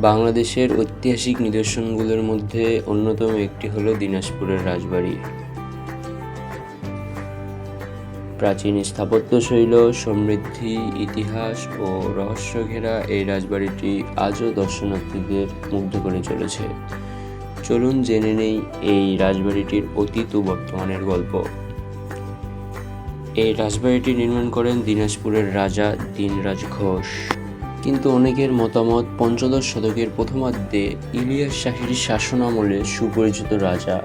বাংলাদেশের ঐতিহাসিক নিদর্শনগুলোর মধ্যে অন্যতম একটি হলো দিনাজপুরের রাজবাড়ি। প্রাচীন স্থাপত্যশৈল সমৃদ্ধি, ইতিহাস ও রহস্য ঘেরা এই রাজবাড়িটি আজও দর্শনার্থীদের মুগ্ধ করে চলেছে। চলুন জেনে নেই এই রাজবাড়িটির অতীত ও বর্তমানের গল্প। এই রাজবাড়িটি নির্মাণ করেন দিনাজপুরের রাজা দিনরাজ ঘোষ। কিন্তু অনেকের মতামত পঞ্চদশ শতকের প্রথমার্ধে ইলিয়াস শাহীর শাসনামলে সুপরিচিত রাজা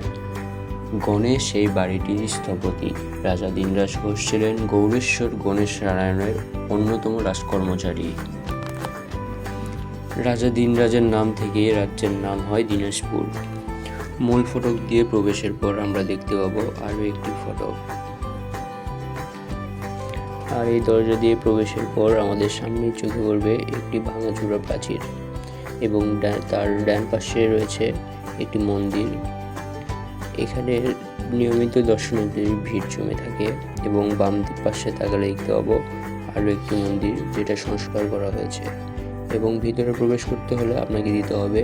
গণেশ এই বাড়িটির স্থপতি। রাজা দিনরাজ ঘোষ ছিলেন গৌরেশ্বর গণেশ নারায়ণের অন্যতম রাজকর্মচারী। রাজা দিনরাজের নাম থেকে রাজ্যের নাম হয় দিনাজপুর। মূল ফটক দিয়ে প্রবেশের পর আমরা দেখতে পাবো আরও একটি ফটক। আর এই দরজা দিয়ে প্রবেশের পর আমাদের সামনে চোখে পড়বে একটি ভাঙাচুরা প্রাচীর এবং তার ডান পাশে রয়েছে একটি মন্দির। এখানে নিয়মিত দর্শনার্থীদের ভিড় জমে থাকে এবং বাম পাশে তাকালে দেখতে পাবো আরও একটি মন্দির যেটা সংস্কার করা হয়েছে এবং ভিতরে প্রবেশ করতে হলে আপনাকে দিতে হবে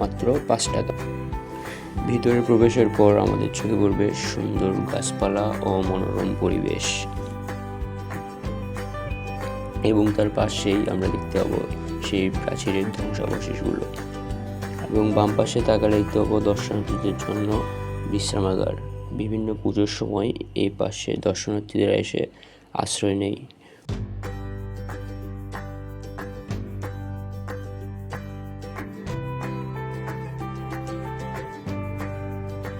মাত্র পাঁচ টাকা। ভিতরে প্রবেশের পর আমাদের চোখে পড়বে সুন্দর গাছপালা ও মনোরম পরিবেশ। এবং তার পাশেই আমরা দেখতে পাবো সেই প্রাচীরের ধ্বংসাবশেষগুলো। এবং বাম পাশে তাকালে দেখতে পাবো দর্শনার্থীদের জন্য বিশ্রামাগার। বিভিন্ন পুজোর সময় এই পাশে দর্শনার্থীদের এসে আশ্রয় নেয়।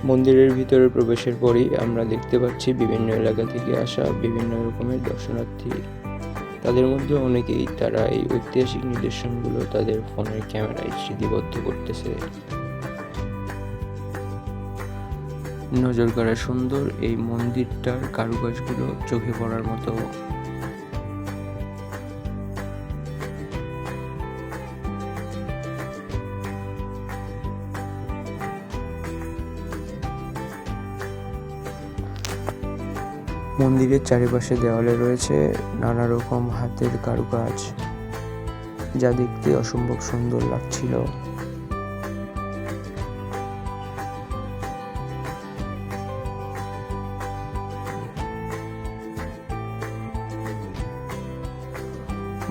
মন্দিরের ভিতরে প্রবেশের পরই আমরা দেখতে পাচ্ছি বিভিন্ন এলাকা থেকে আসা বিভিন্ন রকমের দর্শনার্থী তাদের মধ্যে অনেকেই তারা এই ঐতিহাসিক নিদর্শনগুলো তাদের ফোনের ক্যামেরায় স্মৃতিবদ্ধ করতেছে। নজর করা সুন্দর এই মন্দিরটার কারুকাজগুলো চোখে পড়ার মতো মন্দিরের চারিপাশে দেওয়ালে রয়েছে নানা রকম হাতের কারুকাজ যা দেখতে অসম্ভব সুন্দর লাগছিল।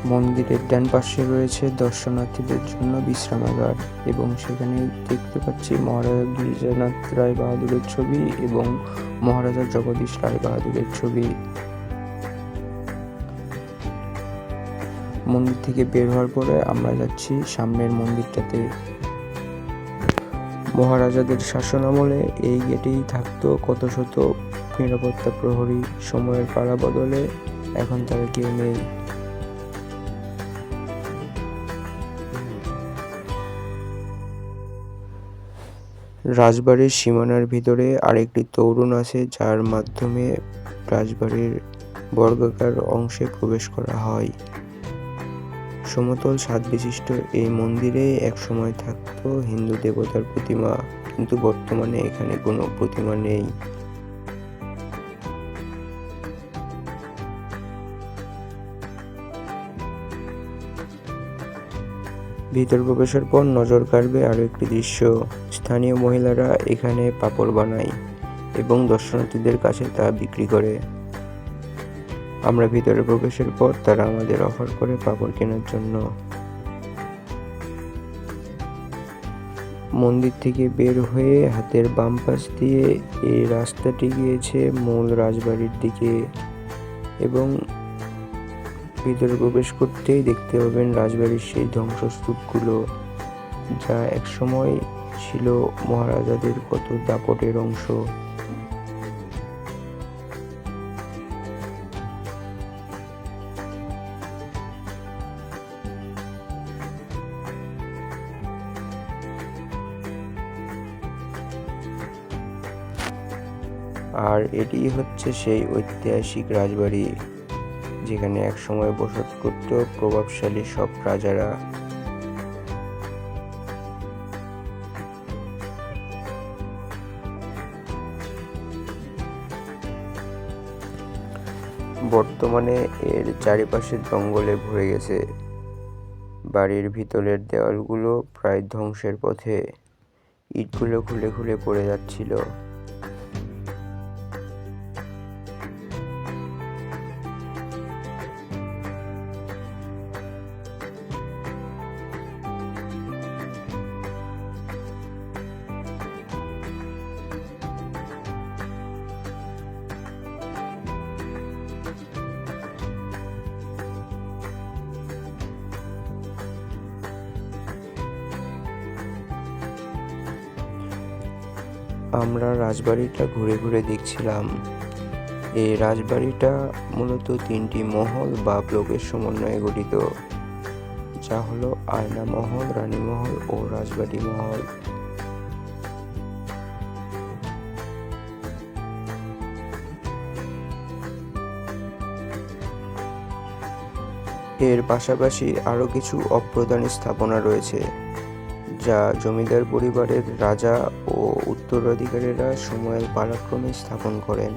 মন্দিরের ডান পাশে রয়েছে দর্শনার্থীদের জন্য বিশ্রামাগার এবং সেখানে দেখতে পাচ্ছি মহারাজা গিরিজানাথ রায় বাহাদুরের ছবি এবং মহারাজা জগদীশ রায় বাহাদুরের ছবি। মন্দির থেকে বের হওয়ার পরে আমরা যাচ্ছি সামনের মন্দিরটাতে। মহারাজাদের শাসন আমলে এই গেটেই থাকতো কত শত নিরাপত্তা প্রহরী। সময়ের পালা বদলে এখন তারা কেউ নেই। রাজবাড়ির সীমানার ভিতরে আরেকটি তরুণ আছে, যার মাধ্যমে রাজবাড়ির বর্গাকার অংশে প্রবেশ করা হয়। সমতল স্বাদ বিশিষ্ট এই মন্দিরে একসময় থাকতো হিন্দু দেবতার প্রতিমা, কিন্তু বর্তমানে এখানে কোনো প্রতিমা নেই। ভিতর প্রবেশের পর নজর কাড়বে আরও একটি দৃশ্য। স্থানীয় মহিলারা এখানে পাপড় বানায় এবং দর্শনার্থীদের কাছে তা বিক্রি করে। আমরা ভিতরে প্রবেশের পর তারা আমাদের অফার করে পাপড় কেনার জন্য। মন্দির থেকে বের হয়ে হাতের বাম পাশ দিয়ে এই রাস্তাটি গিয়েছে মূল রাজবাড়ির দিকে এবং ভিতরে প্রবেশ করতেই দেখতে পাবেন রাজবাড়ির সেই ধ্বংসস্তূপগুলো, যা একসময় ছিল মহারাজাদের কত দাপটের অংশ। আর এটি হচ্ছে সেই ঐতিহাসিক রাজবাড়ি, যেখানে একসময় বসত করত প্রভাবশালী সব রাজারা বর্তমানে এর চারিপাশে জঙ্গলে ভরে গেছে। বাড়ির ভিতরের দেওয়ালগুলো প্রায় ধ্বংসের পথে। ইটগুলো খুলে খুলে পড়ে যাচ্ছিল। আমরা রাজবাড়িটা ঘুরে ঘুরে দেখছিলাম। এই রাজবাড়িটা মূলত তিনটি মহল বা ব্লকের সমন্বয়ে গঠিত, যা হলো আয়না মহল, রানী মহল ও রাজবাড়ি মহল। এর পাশাপাশি আরও কিছু অপ্রদান স্থাপনা রয়েছে। যা জমিদার পরিবারের রাজা ও উত্তরাধিকারীরা সময়ের পালাক্রমে স্থাপন করেন।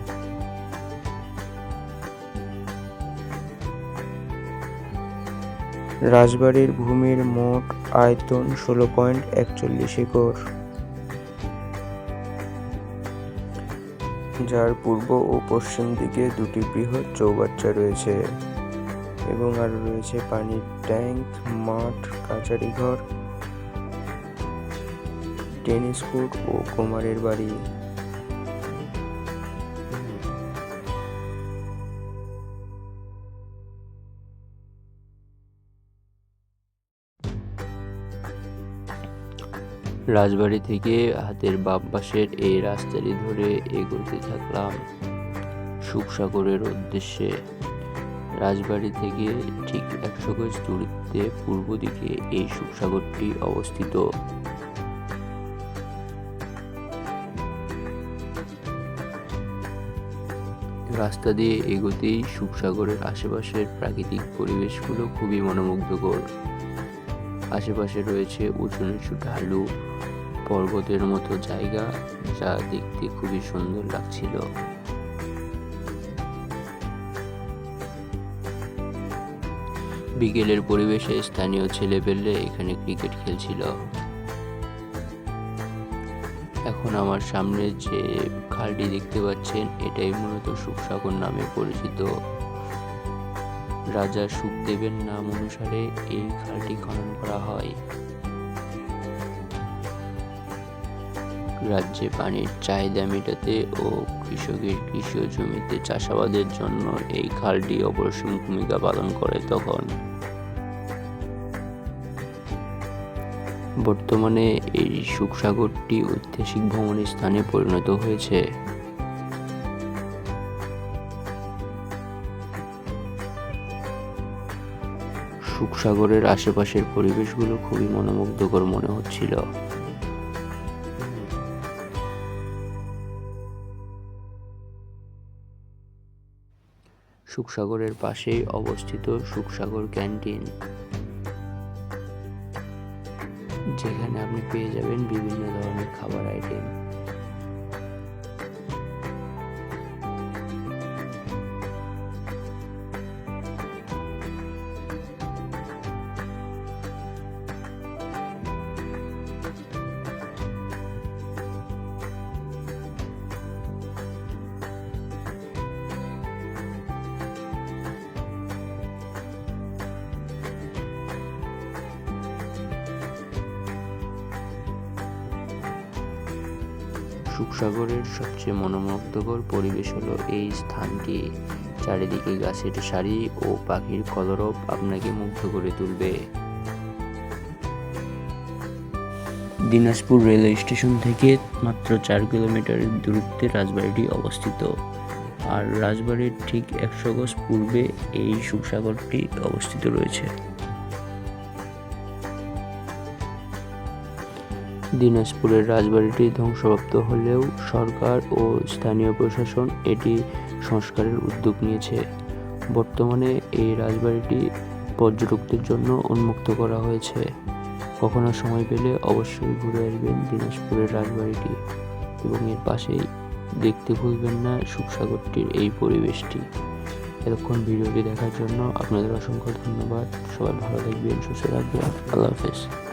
রাজবাড়ির ভূমির মোট আয়তন ষোলো পয়েন্ট একচল্লিশ একর। যার পূর্ব ও পশ্চিম দিকে দুটি বৃহৎ চৌবাচ্চা রয়েছে এবং আরও রয়েছে পানির ট্যাঙ্ক, মাঠ, কাচারি ঘর টেনিস কোর্ট ও কুমারের বাড়ি। রাজবাড়ি থেকে হাতের বাম পাশের এই রাস্তাটি ধরে এগোতে থাকলাম সুখসাগরের উদ্দেশ্যে। রাজবাড়ি থেকে ঠিক একশো গজ দূরত্বে পূর্ব দিকে এই সুখসাগরটি অবস্থিত। রাস্তা দিয়ে এগোতেই সুখসাগরের আশেপাশের প্রাকৃতিক পরিবেশগুলো খুবই মনোমুগ্ধকর। আশেপাশে রয়েছে উঁচু নিচু ঢালু পর্বতের মতো জায়গা যা দেখতে খুবই সুন্দর লাগছিল। বিকেলের পরিবেশে স্থানীয় ছেলেপেলে এখানে ক্রিকেট খেলছিল। এখন আমার সামনে যে খালটি দেখতে পাচ্ছেন, এটাই মূলত সুখসাগর নামে পরিচিত। রাজা সুখদেবের নাম অনুসারে এই খালটি খনন করা হয়। রাজ্যে পানির চাহিদা মেটাতে ও কৃষকের কৃষি জমিতে চাষাবাদের জন্য এই খালটি অপরিসীম ভূমিকা পালন করে তখন। বর্তমানে এই সুখসাগরটি ঐতিহাসিক ভ্রমণের স্থানে পরিণত হয়েছে। সুখসাগরের আশেপাশের পরিবেশগুলো খুবই মনোমুগ্ধকর মনে হচ্ছিল। সুখসাগরের পাশেই অবস্থিত সুখসাগর ক্যান্টিন। যেখানে আপনি পেয়ে যাবেন বিভিন্ন ধরনের খাবার আইটেম সুখসাগরের সবচেয়ে মনোমুগ্ধকর পরিবেশ হলো এই স্থানটি। চারিদিকে গাছের সারি ও পাখির কলরব আপনাকে মুগ্ধ করে তুলবে। দিনাজপুর রেলওয়ে স্টেশন থেকে মাত্র চার কিলোমিটারের দূরত্বে রাজবাড়িটি অবস্থিত। আর রাজবাড়ির ঠিক একশো গজ পূর্বে এই সুখসাগরটি অবস্থিত রয়েছে। দিনাজপুরের রাজবাড়িটি ধ্বংসপ্রাপ্ত হলেও সরকার ও স্থানীয় প্রশাসন এটি সংস্কারের উদ্যোগ নিয়েছে। বর্তমানে এই রাজবাড়িটি পর্যটকদের জন্য উন্মুক্ত করা হয়েছে। কখনো সময় পেলে অবশ্যই ঘুরে আসবেন দিনাজপুরের রাজবাড়িটি এবং এর পাশেই দেখতে ভুলবেন না সুখসাগরটির এই পরিবেশটি। এতক্ষণ ভিডিওটি দেখার জন্য আপনাদের অসংখ্য ধন্যবাদ। সবাই ভালো থাকবেন, সুস্থ থাকবেন। আল্লাহ হাফেজ।